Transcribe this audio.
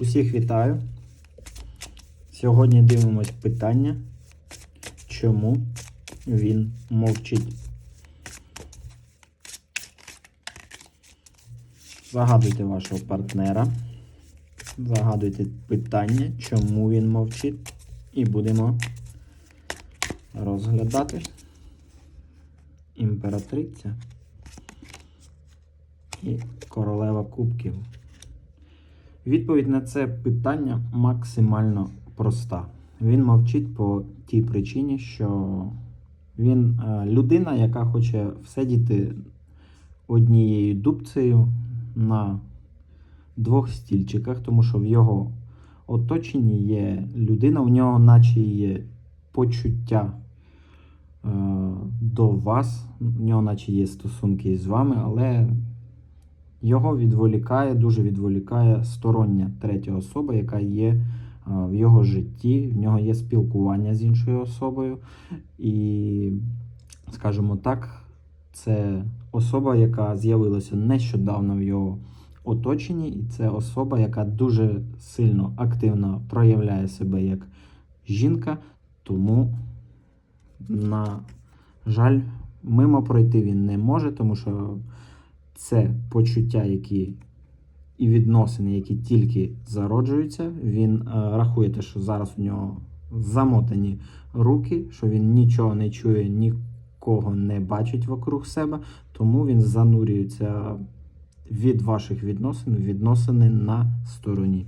Усіх вітаю. Сьогодні дивимось питання, чому він мовчить. Загадуйте вашого партнера. Загадуйте питання, чому він мовчить. І будемо розглядати. Імператриця і королева кубків. Відповідь на це питання максимально проста. Він мовчить по тій причині, що він е, людина, яка хоче всидіти однією дубцею на двох стільчиках, тому що в його оточенні є людина, у нього наче є почуття е, до вас, у нього наче є стосунки з вами, але його відволікає, дуже відволікає стороння третя особа, яка є в його житті. В нього є спілкування з іншою особою. І, скажімо так, це особа, яка з'явилася нещодавно в його оточенні, і це особа, яка дуже сильно активно проявляє себе як жінка, тому, на жаль, мимо пройти він не може, тому що це почуття, які і відносини, які тільки зароджуються. Він е, рахує те, що зараз у нього замотані руки, що він нічого не чує, нікого не бачить вокруг себе, тому він занурюється від ваших відносин відносини на стороні.